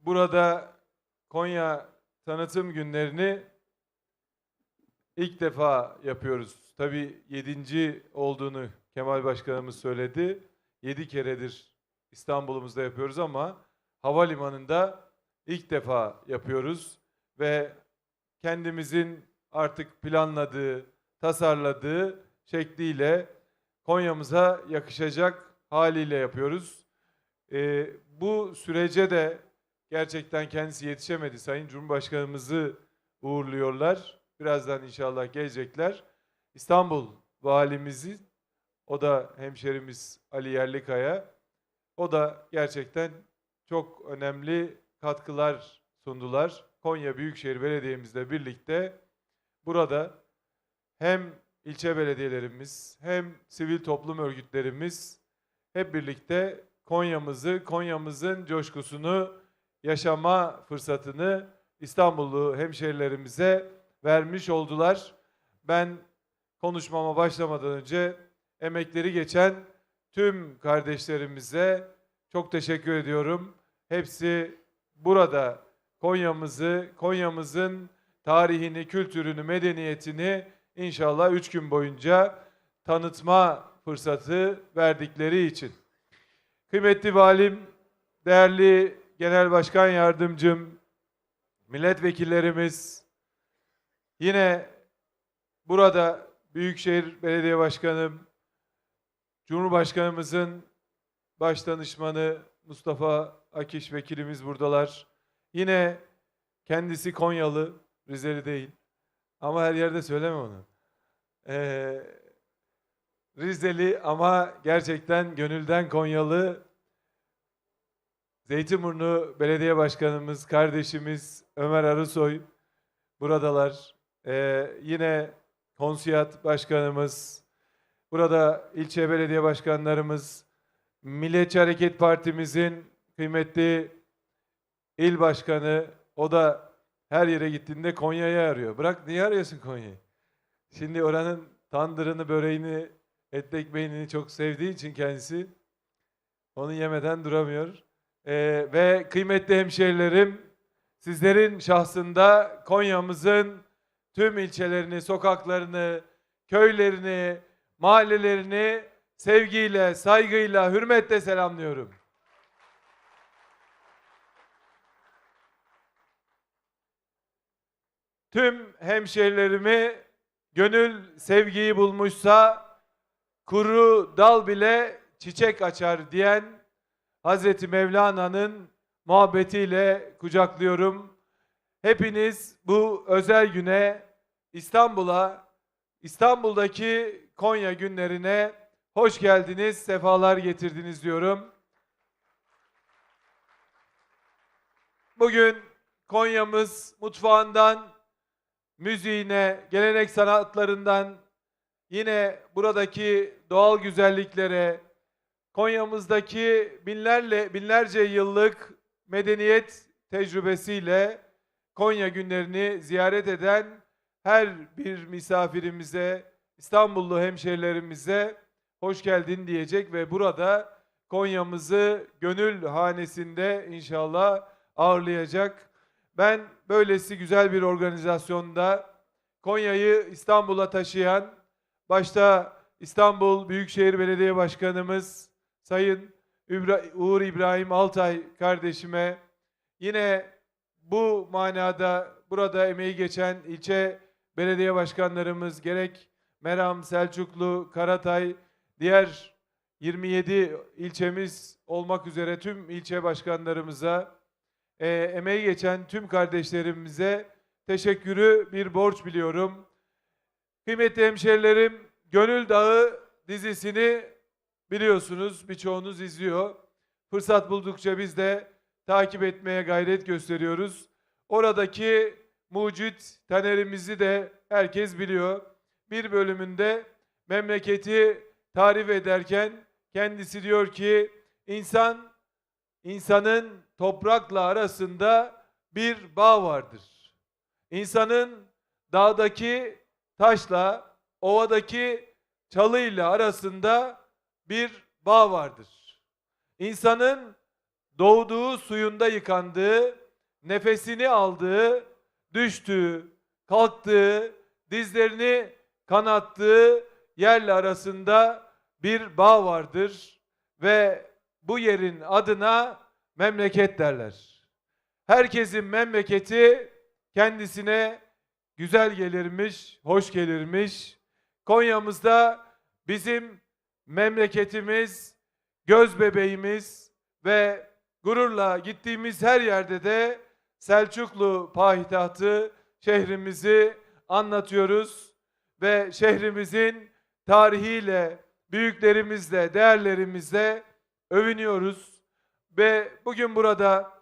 Burada Konya tanıtım günlerini ilk defa yapıyoruz. Tabii yedinci olduğunu Kemal Başkanımız söyledi. Yedi keredir İstanbul'umuzda yapıyoruz ama havalimanında ilk defa yapıyoruz ve kendimizin artık planladığı, tasarladığı şekliyle Konya'mıza yakışacak haliyle yapıyoruz. Ee, bu sürece de gerçekten kendisi yetişemedi. Sayın Cumhurbaşkanımızı uğurluyorlar. Birazdan inşallah gelecekler. İstanbul valimizi, o da hemşerimiz Ali Yerlikaya, o da gerçekten çok önemli katkılar sundular. Konya Büyükşehir Belediye'mizle birlikte burada hem ilçe belediyelerimiz hem sivil toplum örgütlerimiz hep birlikte Konya'mızı, Konya'mızın coşkusunu yaşama fırsatını İstanbullu hemşerilerimize vermiş oldular. Ben konuşmama başlamadan önce emekleri geçen tüm kardeşlerimize çok teşekkür ediyorum. Hepsi burada Konya'mızı, Konya'mızın tarihini, kültürünü, medeniyetini inşallah üç gün boyunca tanıtma fırsatı verdikleri için. Kıymetli valim, değerli genel başkan yardımcım, milletvekillerimiz, yine burada Büyükşehir Belediye Başkanım, Cumhurbaşkanımızın baş danışmanı Mustafa Akiş vekilimiz buradalar. Yine kendisi Konyalı, Rizeli değil. Ama her yerde söyleme onu. Ee, Rizeli ama gerçekten gönülden Konyalı. Zeytinburnu Belediye Başkanımız, kardeşimiz Ömer Arısoy buradalar. Ee, yine Konsiyat Başkanımız, burada ilçe belediye başkanlarımız, Milliyetçi Hareket Partimizin kıymetli il başkanı, o da her yere gittiğinde Konya'yı arıyor. Bırak niye arıyorsun Konya'yı? Şimdi oranın tandırını, böreğini, etli ekmeğini çok sevdiği için kendisi onu yemeden duramıyor. Ee, ve kıymetli hemşehrilerim, sizlerin şahsında Konya'mızın tüm ilçelerini, sokaklarını, köylerini, mahallelerini sevgiyle, saygıyla, hürmetle selamlıyorum. Tüm hemşehrilerimi gönül sevgiyi bulmuşsa kuru dal bile çiçek açar diyen Hazreti Mevlana'nın muhabbetiyle kucaklıyorum. Hepiniz bu özel güne İstanbul'a, İstanbul'daki Konya günlerine hoş geldiniz, sefalar getirdiniz diyorum. Bugün Konya'mız mutfağından, müziğine, gelenek sanatlarından, yine buradaki doğal güzelliklere, Konya'mızdaki binlerle binlerce yıllık medeniyet tecrübesiyle Konya günlerini ziyaret eden her bir misafirimize, İstanbullu hemşehrilerimize hoş geldin diyecek ve burada Konya'mızı gönül hanesinde inşallah ağırlayacak. Ben böylesi güzel bir organizasyonda Konya'yı İstanbul'a taşıyan başta İstanbul Büyükşehir Belediye Başkanımız Sayın Uğur İbrahim Altay kardeşime yine bu manada burada emeği geçen ilçe belediye başkanlarımız gerek Meram, Selçuklu, Karatay, diğer 27 ilçemiz olmak üzere tüm ilçe başkanlarımıza, e, emeği geçen tüm kardeşlerimize teşekkürü bir borç biliyorum. Kıymetli hemşerilerim, Gönül Dağı dizisini biliyorsunuz, birçoğunuz izliyor. Fırsat buldukça biz de takip etmeye gayret gösteriyoruz. Oradaki mucit Taner'imizi de herkes biliyor. Bir bölümünde memleketi tarif ederken kendisi diyor ki insan insanın toprakla arasında bir bağ vardır. İnsanın dağdaki taşla ovadaki çalıyla arasında bir bağ vardır. İnsanın doğduğu suyunda yıkandığı, nefesini aldığı, düştüğü, kalktığı, dizlerini kanattığı yerle arasında bir bağ vardır ve bu yerin adına memleket derler. Herkesin memleketi kendisine güzel gelirmiş, hoş gelirmiş. Konya'mızda bizim memleketimiz, göz bebeğimiz ve gururla gittiğimiz her yerde de Selçuklu payitahtı şehrimizi anlatıyoruz ve şehrimizin tarihiyle, büyüklerimizle, değerlerimizle övünüyoruz. Ve bugün burada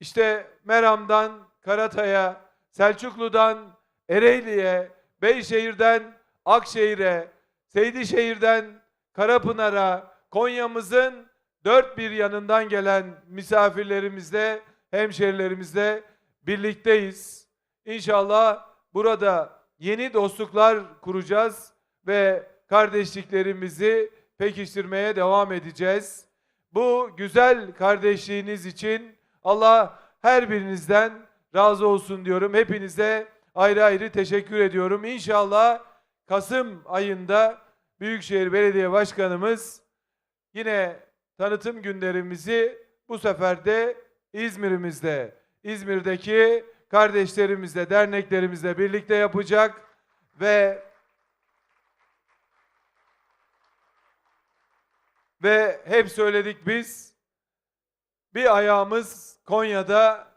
işte Meram'dan Karatay'a, Selçuklu'dan Ereğli'ye, Beyşehir'den Akşehir'e, Seydişehir'den Karapınar'a, Konya'mızın dört bir yanından gelen misafirlerimizle, hemşerilerimizle birlikteyiz. İnşallah burada yeni dostluklar kuracağız ve kardeşliklerimizi pekiştirmeye devam edeceğiz. Bu güzel kardeşliğiniz için Allah her birinizden razı olsun diyorum. Hepinize ayrı ayrı teşekkür ediyorum. İnşallah Kasım ayında Büyükşehir Belediye Başkanımız yine tanıtım günlerimizi bu sefer de İzmir'imizde, İzmir'deki kardeşlerimizle, derneklerimizle birlikte yapacak ve ve hep söyledik biz bir ayağımız Konya'da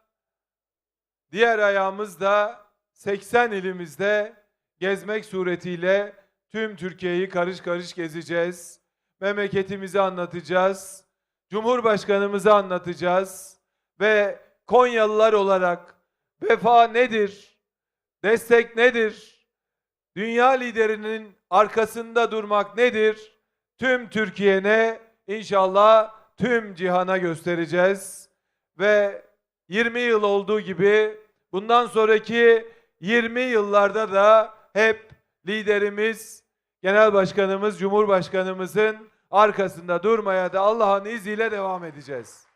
diğer ayağımız da 80 ilimizde gezmek suretiyle tüm Türkiye'yi karış karış gezeceğiz. Memleketimizi anlatacağız. Cumhurbaşkanımızı anlatacağız ve Konyalılar olarak vefa nedir? Destek nedir? Dünya liderinin arkasında durmak nedir? Tüm Türkiye'ne inşallah tüm cihana göstereceğiz. Ve 20 yıl olduğu gibi bundan sonraki 20 yıllarda da hep liderimiz, genel başkanımız, cumhurbaşkanımızın arkasında durmaya da Allah'ın izniyle devam edeceğiz.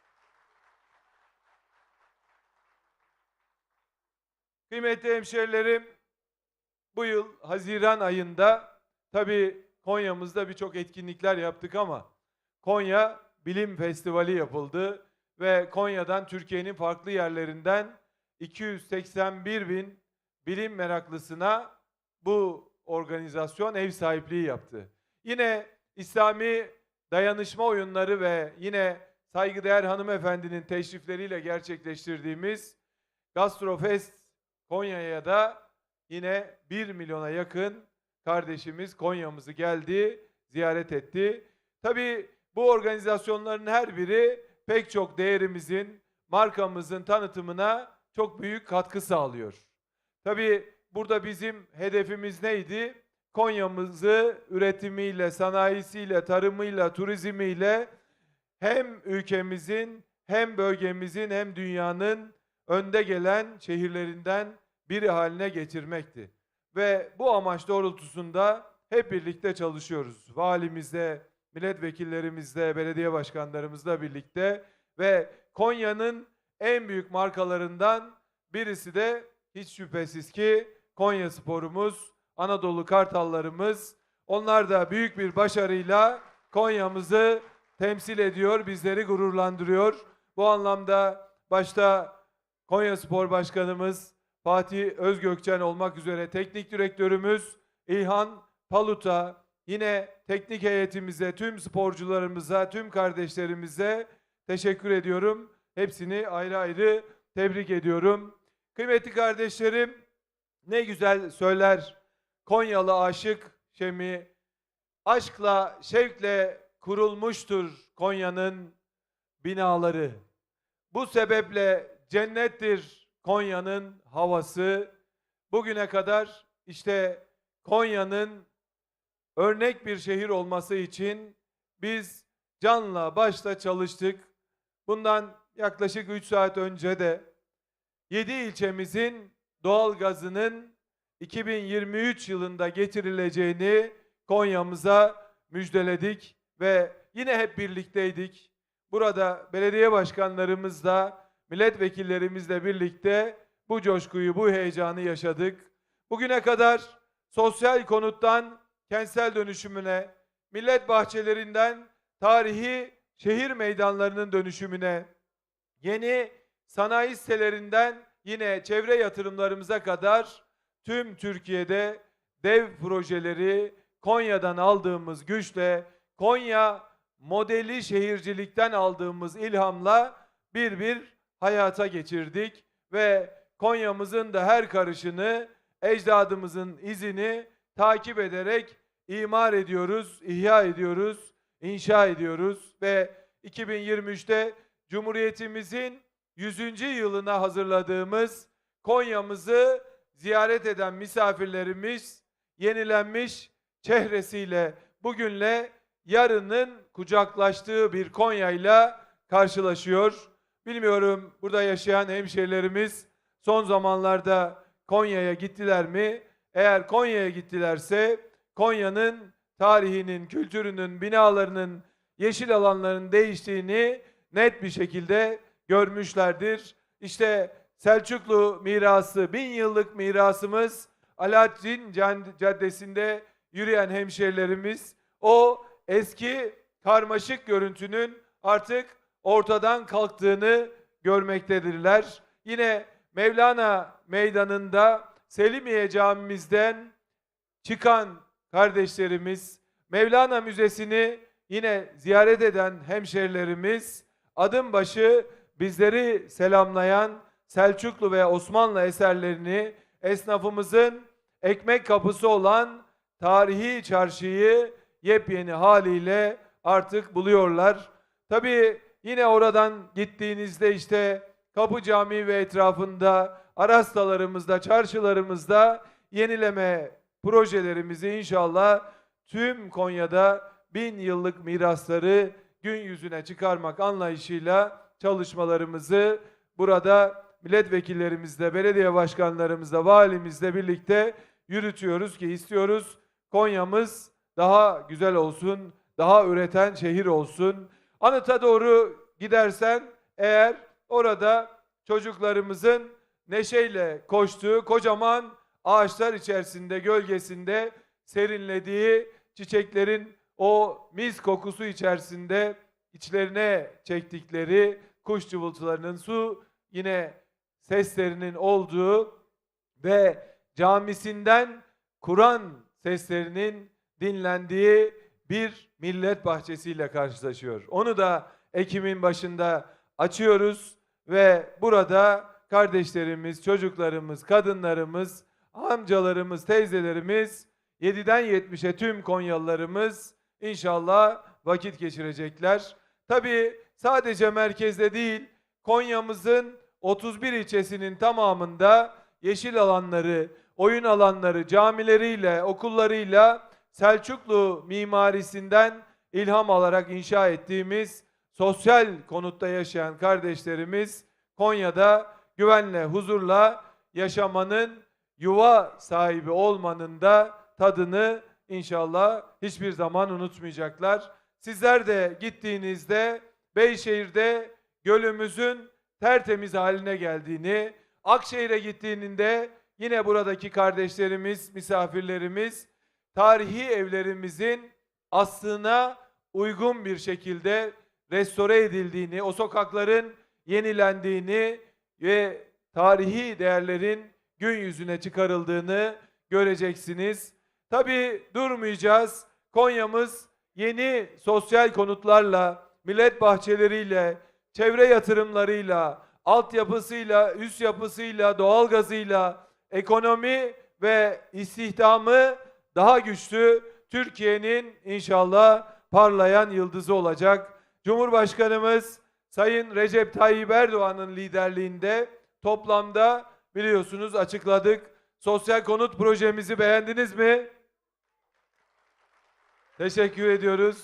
Kıymetli hemşerilerim, bu yıl Haziran ayında tabii Konya'mızda birçok etkinlikler yaptık ama Konya Bilim Festivali yapıldı ve Konya'dan Türkiye'nin farklı yerlerinden 281 bin bilim meraklısına bu organizasyon ev sahipliği yaptı. Yine İslami dayanışma oyunları ve yine saygıdeğer hanımefendinin teşrifleriyle gerçekleştirdiğimiz Gastrofest Konya'ya da yine 1 milyona yakın kardeşimiz Konya'mızı geldi, ziyaret etti. Tabii bu organizasyonların her biri pek çok değerimizin, markamızın tanıtımına çok büyük katkı sağlıyor. Tabii burada bizim hedefimiz neydi? Konya'mızı üretimiyle, sanayisiyle, tarımıyla, turizmiyle hem ülkemizin hem bölgemizin hem dünyanın önde gelen şehirlerinden biri haline getirmekti. Ve bu amaç doğrultusunda hep birlikte çalışıyoruz. Valimizle, milletvekillerimizle, belediye başkanlarımızla birlikte ve Konya'nın en büyük markalarından birisi de hiç şüphesiz ki Konya sporumuz, Anadolu Kartallarımız. Onlar da büyük bir başarıyla Konya'mızı temsil ediyor, bizleri gururlandırıyor. Bu anlamda başta Konya Spor Başkanımız Fatih Özgökçen olmak üzere teknik direktörümüz İlhan Palut'a, yine teknik heyetimize, tüm sporcularımıza, tüm kardeşlerimize teşekkür ediyorum. Hepsini ayrı ayrı tebrik ediyorum. Kıymetli kardeşlerim, ne güzel söyler Konyalı aşık Şemi. Aşkla, şevkle kurulmuştur Konya'nın binaları. Bu sebeple cennettir Konya'nın havası. Bugüne kadar işte Konya'nın örnek bir şehir olması için biz canla başla çalıştık. Bundan yaklaşık 3 saat önce de 7 ilçemizin doğal gazının 2023 yılında getirileceğini Konya'mıza müjdeledik ve yine hep birlikteydik. burada belediye başkanlarımızla, milletvekillerimizle birlikte bu coşkuyu, bu heyecanı yaşadık. Bugüne kadar sosyal konuttan kentsel dönüşümüne, millet bahçelerinden tarihi şehir meydanlarının dönüşümüne, yeni sanayi sitelerinden yine çevre yatırımlarımıza kadar tüm Türkiye'de dev projeleri Konya'dan aldığımız güçle, Konya modeli şehircilikten aldığımız ilhamla bir bir hayata geçirdik ve Konya'mızın da her karışını ecdadımızın izini takip ederek imar ediyoruz, ihya ediyoruz, inşa ediyoruz ve 2023'te Cumhuriyetimizin 100. yılına hazırladığımız Konya'mızı ziyaret eden misafirlerimiz yenilenmiş çehresiyle bugünle yarının kucaklaştığı bir Konya'yla karşılaşıyor. Bilmiyorum burada yaşayan hemşehrilerimiz son zamanlarda Konya'ya gittiler mi? Eğer Konya'ya gittilerse Konya'nın tarihinin, kültürünün, binalarının, yeşil alanların değiştiğini net bir şekilde görmüşlerdir. İşte Selçuklu mirası, bin yıllık mirasımız Alaaddin Caddesi'nde yürüyen hemşehrilerimiz o eski karmaşık görüntünün artık ortadan kalktığını görmektedirler. Yine Mevlana Meydanı'nda Selimiye Camimizden çıkan kardeşlerimiz, Mevlana Müzesi'ni yine ziyaret eden hemşerilerimiz, adım başı bizleri selamlayan Selçuklu ve Osmanlı eserlerini esnafımızın ekmek kapısı olan tarihi çarşıyı yepyeni haliyle artık buluyorlar. Tabii yine oradan gittiğinizde işte Kapı Camii ve etrafında, arastalarımızda, çarşılarımızda yenileme projelerimizi inşallah tüm Konya'da bin yıllık mirasları gün yüzüne çıkarmak anlayışıyla çalışmalarımızı burada milletvekillerimizle, belediye başkanlarımızla, valimizle birlikte yürütüyoruz ki istiyoruz Konya'mız daha güzel olsun, daha üreten şehir olsun. Anıt'a doğru gidersen eğer orada çocuklarımızın neşeyle koştuğu kocaman ağaçlar içerisinde, gölgesinde serinlediği çiçeklerin o mis kokusu içerisinde içlerine çektikleri kuş cıvıltılarının su yine seslerinin olduğu ve camisinden Kur'an seslerinin dinlendiği bir millet bahçesiyle karşılaşıyor. Onu da Ekim'in başında açıyoruz ve burada kardeşlerimiz, çocuklarımız, kadınlarımız, amcalarımız, teyzelerimiz, 7'den 70'e tüm Konyalılarımız inşallah vakit geçirecekler. Tabii sadece merkezde değil, Konya'mızın 31 ilçesinin tamamında yeşil alanları, oyun alanları, camileriyle, okullarıyla Selçuklu mimarisinden ilham alarak inşa ettiğimiz sosyal konutta yaşayan kardeşlerimiz Konya'da güvenle, huzurla yaşamanın, yuva sahibi olmanın da tadını inşallah hiçbir zaman unutmayacaklar. Sizler de gittiğinizde Beyşehir'de gölümüzün tertemiz haline geldiğini, Akşehir'e gittiğinde yine buradaki kardeşlerimiz, misafirlerimiz tarihi evlerimizin aslına uygun bir şekilde restore edildiğini, o sokakların yenilendiğini ve tarihi değerlerin gün yüzüne çıkarıldığını göreceksiniz. Tabii durmayacağız. Konya'mız yeni sosyal konutlarla, millet bahçeleriyle, çevre yatırımlarıyla, altyapısıyla, üst yapısıyla, doğalgazıyla, ekonomi ve istihdamı daha güçlü Türkiye'nin inşallah parlayan yıldızı olacak. Cumhurbaşkanımız Sayın Recep Tayyip Erdoğan'ın liderliğinde toplamda biliyorsunuz açıkladık. Sosyal konut projemizi beğendiniz mi? Teşekkür ediyoruz.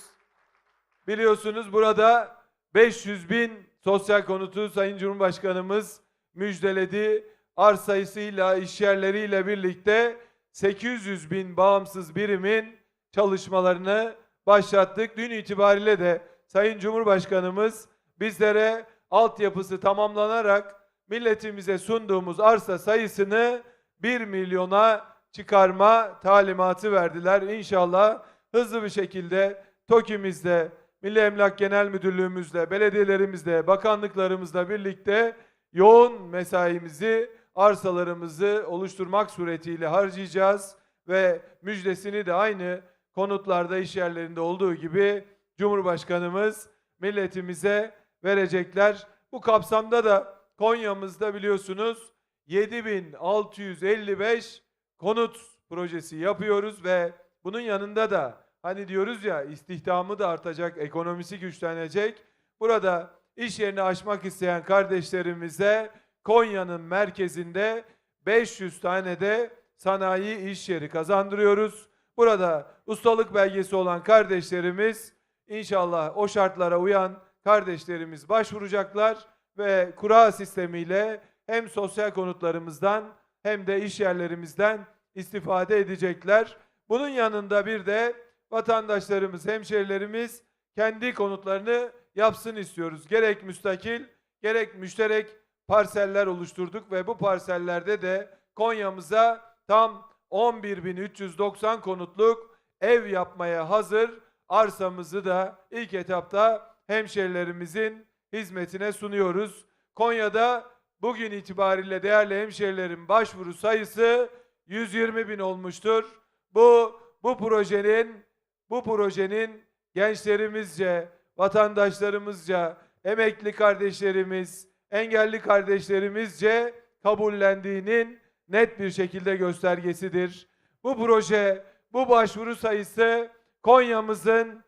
Biliyorsunuz burada 500 bin sosyal konutu Sayın Cumhurbaşkanımız müjdeledi. Arz sayısıyla, iş yerleriyle birlikte 800 bin bağımsız birimin çalışmalarını başlattık. Dün itibariyle de Sayın Cumhurbaşkanımız bizlere altyapısı tamamlanarak milletimize sunduğumuz arsa sayısını 1 milyona çıkarma talimatı verdiler. İnşallah hızlı bir şekilde TOKİ'mizle, Milli Emlak Genel Müdürlüğümüzle, belediyelerimizle, bakanlıklarımızla birlikte yoğun mesaimizi, arsalarımızı oluşturmak suretiyle harcayacağız ve müjdesini de aynı konutlarda, iş yerlerinde olduğu gibi Cumhurbaşkanımız milletimize verecekler. Bu kapsamda da Konya'mızda biliyorsunuz 7655 konut projesi yapıyoruz ve bunun yanında da hani diyoruz ya istihdamı da artacak, ekonomisi güçlenecek. Burada iş yerini açmak isteyen kardeşlerimize Konya'nın merkezinde 500 tane de sanayi iş yeri kazandırıyoruz. Burada ustalık belgesi olan kardeşlerimiz inşallah o şartlara uyan kardeşlerimiz başvuracaklar ve kura sistemiyle hem sosyal konutlarımızdan hem de iş yerlerimizden istifade edecekler. Bunun yanında bir de vatandaşlarımız, hemşerilerimiz kendi konutlarını yapsın istiyoruz. Gerek müstakil, gerek müşterek parseller oluşturduk ve bu parsellerde de Konya'mıza tam 11.390 konutluk ev yapmaya hazır arsamızı da ilk etapta hemşerilerimizin hizmetine sunuyoruz. Konya'da bugün itibariyle değerli hemşerilerin başvuru sayısı 120 bin olmuştur. Bu bu projenin bu projenin gençlerimizce, vatandaşlarımızca, emekli kardeşlerimiz, engelli kardeşlerimizce kabullendiğinin net bir şekilde göstergesidir. Bu proje, bu başvuru sayısı Konya'mızın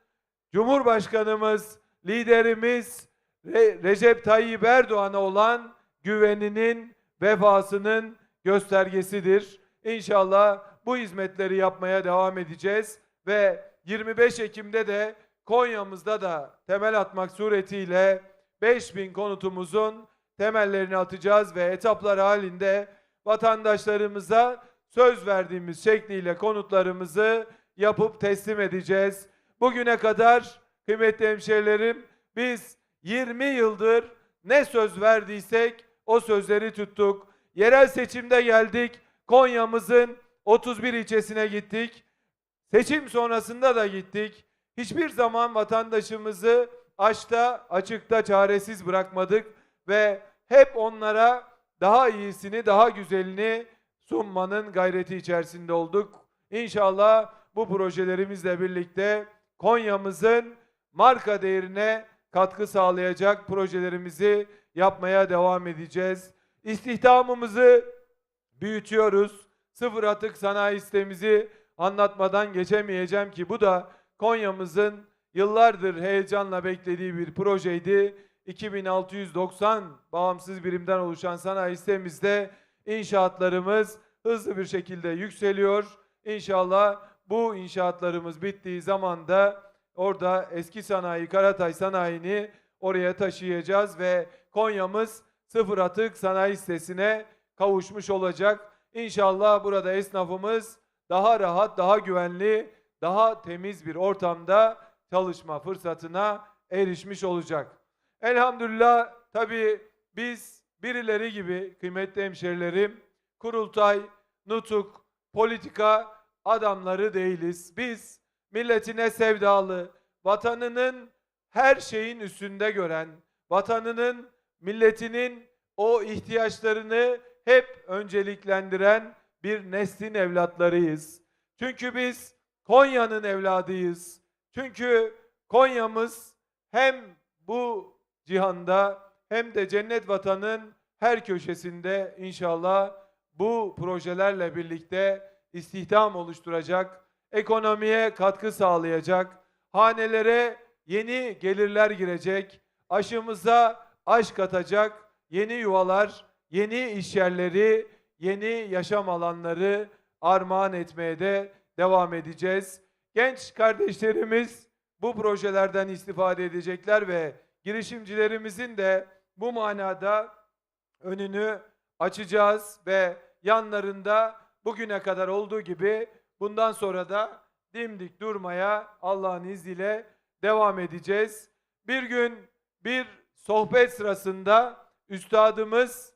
Cumhurbaşkanımız, liderimiz Re- Recep Tayyip Erdoğan'a olan güveninin, vefasının göstergesidir. İnşallah bu hizmetleri yapmaya devam edeceğiz ve 25 Ekim'de de Konya'mızda da temel atmak suretiyle 5000 konutumuzun temellerini atacağız ve etaplar halinde vatandaşlarımıza söz verdiğimiz şekliyle konutlarımızı yapıp teslim edeceğiz. Bugüne kadar kıymetli hemşehrilerim biz 20 yıldır ne söz verdiysek o sözleri tuttuk. Yerel seçimde geldik. Konya'mızın 31 ilçesine gittik. Seçim sonrasında da gittik. Hiçbir zaman vatandaşımızı açta, açıkta çaresiz bırakmadık ve hep onlara daha iyisini, daha güzelini sunmanın gayreti içerisinde olduk. İnşallah bu projelerimizle birlikte Konya'mızın marka değerine katkı sağlayacak projelerimizi yapmaya devam edeceğiz. İstihdamımızı büyütüyoruz. Sıfır atık sanayi sistemimizi anlatmadan geçemeyeceğim ki bu da Konya'mızın yıllardır heyecanla beklediği bir projeydi. 2690 bağımsız birimden oluşan sanayi sitemizde inşaatlarımız hızlı bir şekilde yükseliyor. İnşallah bu inşaatlarımız bittiği zaman da orada eski sanayi, Karatay sanayini oraya taşıyacağız ve Konya'mız sıfır atık sanayi sitesine kavuşmuş olacak. İnşallah burada esnafımız daha rahat, daha güvenli, daha temiz bir ortamda çalışma fırsatına erişmiş olacak. Elhamdülillah tabii biz birileri gibi kıymetli hemşerilerim, kurultay, nutuk, politika adamları değiliz. Biz milletine sevdalı, vatanının her şeyin üstünde gören, vatanının, milletinin o ihtiyaçlarını hep önceliklendiren bir neslin evlatlarıyız. Çünkü biz Konya'nın evladıyız. Çünkü Konya'mız hem bu cihanda hem de cennet vatanın her köşesinde inşallah bu projelerle birlikte istihdam oluşturacak, ekonomiye katkı sağlayacak, hanelere yeni gelirler girecek, aşımıza aşk katacak yeni yuvalar, yeni iş yerleri, yeni yaşam alanları armağan etmeye de devam edeceğiz. Genç kardeşlerimiz bu projelerden istifade edecekler ve girişimcilerimizin de bu manada önünü açacağız ve yanlarında bugüne kadar olduğu gibi bundan sonra da dimdik durmaya Allah'ın izniyle devam edeceğiz. Bir gün bir sohbet sırasında üstadımız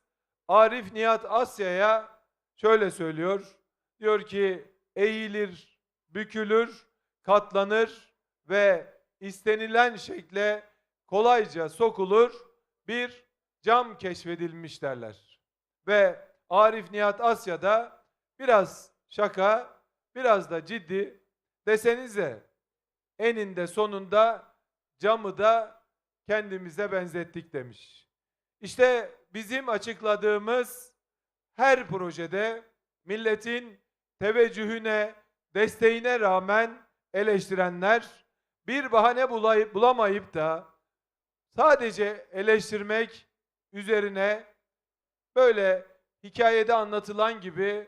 Arif Nihat Asya'ya şöyle söylüyor. Diyor ki eğilir, bükülür, katlanır ve istenilen şekle kolayca sokulur bir cam keşfedilmiş derler. Ve Arif Nihat Asya'da biraz şaka, biraz da ciddi desenize eninde sonunda camı da kendimize benzettik demiş. İşte bizim açıkladığımız her projede milletin teveccühüne, desteğine rağmen eleştirenler bir bahane bulay- bulamayıp da sadece eleştirmek üzerine böyle hikayede anlatılan gibi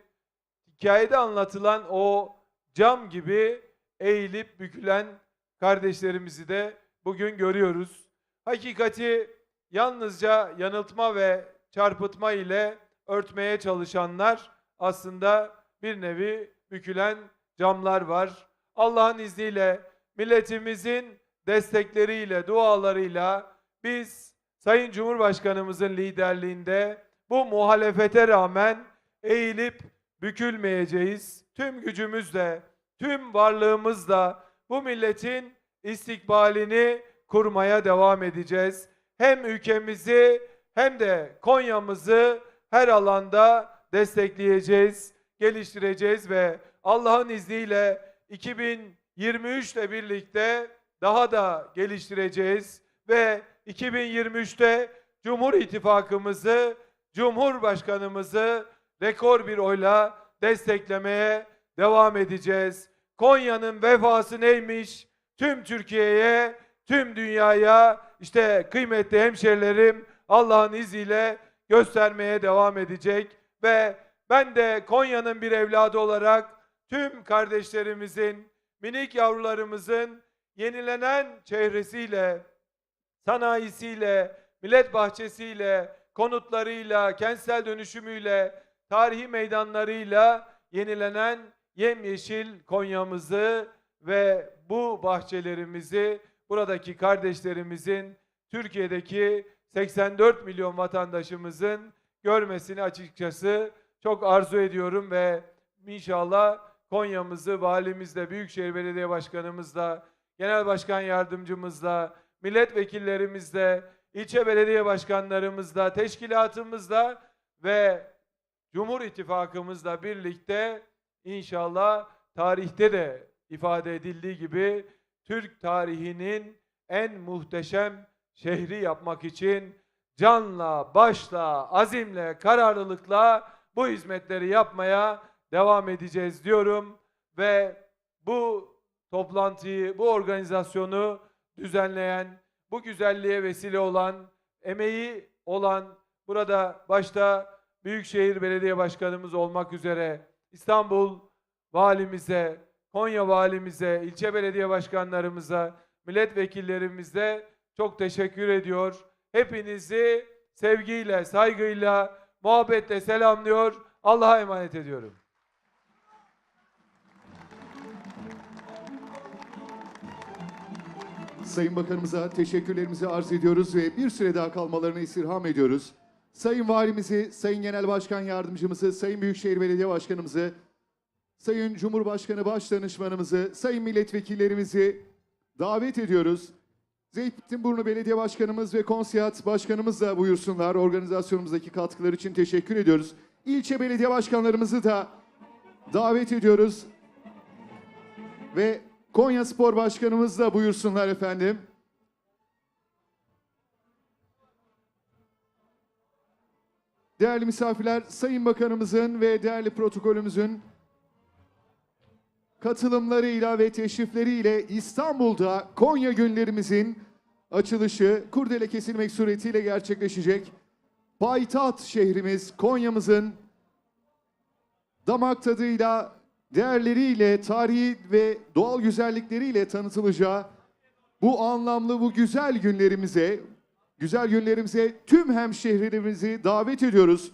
hikayede anlatılan o cam gibi eğilip bükülen kardeşlerimizi de bugün görüyoruz. Hakikati yalnızca yanıltma ve çarpıtma ile örtmeye çalışanlar aslında bir nevi bükülen camlar var. Allah'ın izniyle milletimizin destekleriyle, dualarıyla biz Sayın Cumhurbaşkanımızın liderliğinde bu muhalefete rağmen eğilip bükülmeyeceğiz. Tüm gücümüzle, tüm varlığımızla bu milletin istikbalini kurmaya devam edeceğiz. Hem ülkemizi hem de Konya'mızı her alanda destekleyeceğiz, geliştireceğiz ve Allah'ın izniyle 2023 ile birlikte daha da geliştireceğiz ve 2023'te Cumhur İttifakımızı, Cumhurbaşkanımızı rekor bir oyla desteklemeye devam edeceğiz. Konya'nın vefası neymiş? Tüm Türkiye'ye, tüm dünyaya işte kıymetli hemşerilerim Allah'ın izniyle göstermeye devam edecek. Ve ben de Konya'nın bir evladı olarak tüm kardeşlerimizin, minik yavrularımızın yenilenen çehresiyle, sanayisiyle, millet bahçesiyle, konutlarıyla, kentsel dönüşümüyle, tarihi meydanlarıyla yenilenen yemyeşil Konya'mızı ve bu bahçelerimizi buradaki kardeşlerimizin Türkiye'deki 84 milyon vatandaşımızın görmesini açıkçası çok arzu ediyorum ve inşallah Konya'mızı valimizle, Büyükşehir Belediye Başkanımızla, Genel Başkan Yardımcımızla, milletvekillerimizle, ilçe belediye başkanlarımızla, teşkilatımızla ve Cumhur İttifakımızla birlikte inşallah tarihte de ifade edildiği gibi Türk tarihinin en muhteşem şehri yapmak için canla, başla, azimle, kararlılıkla bu hizmetleri yapmaya devam edeceğiz diyorum ve bu toplantıyı, bu organizasyonu düzenleyen, bu güzelliğe vesile olan, emeği olan burada başta Büyükşehir Belediye Başkanımız olmak üzere İstanbul valimize, Konya valimize, ilçe belediye başkanlarımıza, milletvekillerimize çok teşekkür ediyor. Hepinizi sevgiyle, saygıyla, muhabbetle selamlıyor. Allah'a emanet ediyorum. Sayın Bakanımıza teşekkürlerimizi arz ediyoruz ve bir süre daha kalmalarını istirham ediyoruz. Sayın Valimizi, Sayın Genel Başkan Yardımcımızı, Sayın Büyükşehir Belediye Başkanımızı, Sayın Cumhurbaşkanı Başdanışmanımızı, Sayın Milletvekillerimizi davet ediyoruz. Zeytinburnu Belediye Başkanımız ve Konsiyat Başkanımız da buyursunlar. Organizasyonumuzdaki katkıları için teşekkür ediyoruz. İlçe belediye başkanlarımızı da davet ediyoruz. Ve Konya Spor Başkanımız da buyursunlar efendim. Değerli misafirler, Sayın Bakanımızın ve değerli protokolümüzün katılımlarıyla ve teşrifleriyle İstanbul'da Konya günlerimizin açılışı kurdele kesilmek suretiyle gerçekleşecek. Payitaht şehrimiz Konya'mızın damak tadıyla, değerleriyle, tarihi ve doğal güzellikleriyle tanıtılacağı bu anlamlı, bu güzel günlerimize, güzel günlerimize tüm hemşehrilerimizi davet ediyoruz.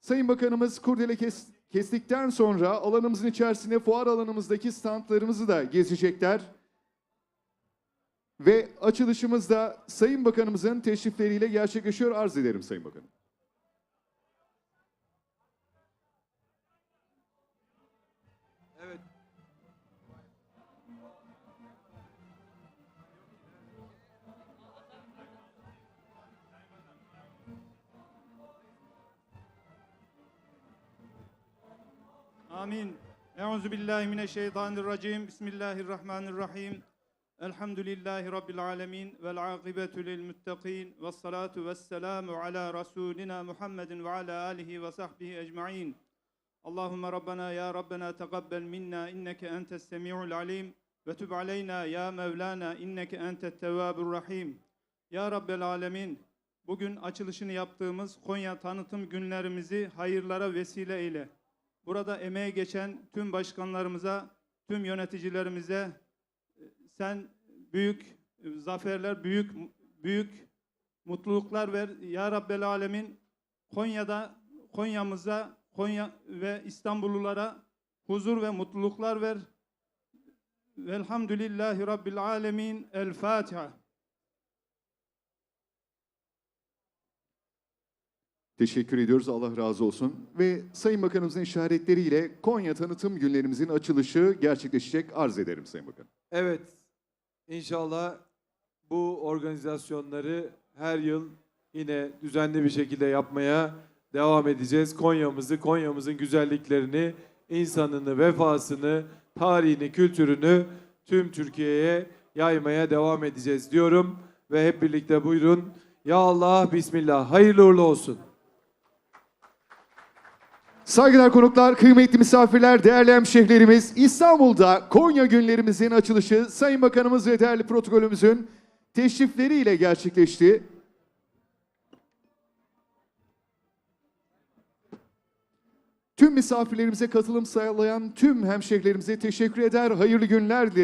Sayın Bakanımız kurdele kes, kestikten sonra alanımızın içerisinde fuar alanımızdaki standlarımızı da gezecekler. Ve açılışımız da Sayın Bakanımızın teşrifleriyle gerçekleşiyor. Arz ederim Sayın Bakanım. Amin. Euzu billahi mineşşeytanirracim. Bismillahirrahmanirrahim. Elhamdülillahi rabbil alamin vel akibetu lil muttaqin ve salatu vesselamu ala rasulina Muhammedin ve ala alihi ve sahbihi ecmaîn. Allahumme Rabbena ya Rabbena tegabbel minna inneke entes semiul alim ve tub aleyna ya Mevlana inneke entet tevvabur rahim. Ya Rabbel alemin bugün açılışını yaptığımız Konya tanıtım günlerimizi hayırlara vesile eyle. Burada emeğe geçen tüm başkanlarımıza, tüm yöneticilerimize e, sen büyük e, zaferler, büyük büyük mutluluklar ver ya Rabbel Alemin. Konya'da Konya'mıza, Konya ve İstanbullulara huzur ve mutluluklar ver. Velhamdülillahi Rabbil Alemin. El Fatiha. Teşekkür ediyoruz. Allah razı olsun. Ve Sayın Bakanımızın işaretleriyle Konya tanıtım günlerimizin açılışı gerçekleşecek. Arz ederim Sayın Bakanım. Evet. İnşallah bu organizasyonları her yıl yine düzenli bir şekilde yapmaya devam edeceğiz. Konya'mızı, Konya'mızın güzelliklerini, insanını, vefasını, tarihini, kültürünü tüm Türkiye'ye yaymaya devam edeceğiz diyorum. Ve hep birlikte buyurun. Ya Allah, Bismillah. Hayırlı uğurlu olsun. Saygılar konuklar, kıymetli misafirler, değerli hemşehrilerimiz İstanbul'da Konya günlerimizin açılışı Sayın Bakanımız ve değerli protokolümüzün teşrifleriyle gerçekleşti. Tüm misafirlerimize katılım sağlayan tüm hemşehrilerimize teşekkür eder. Hayırlı günler dilerim.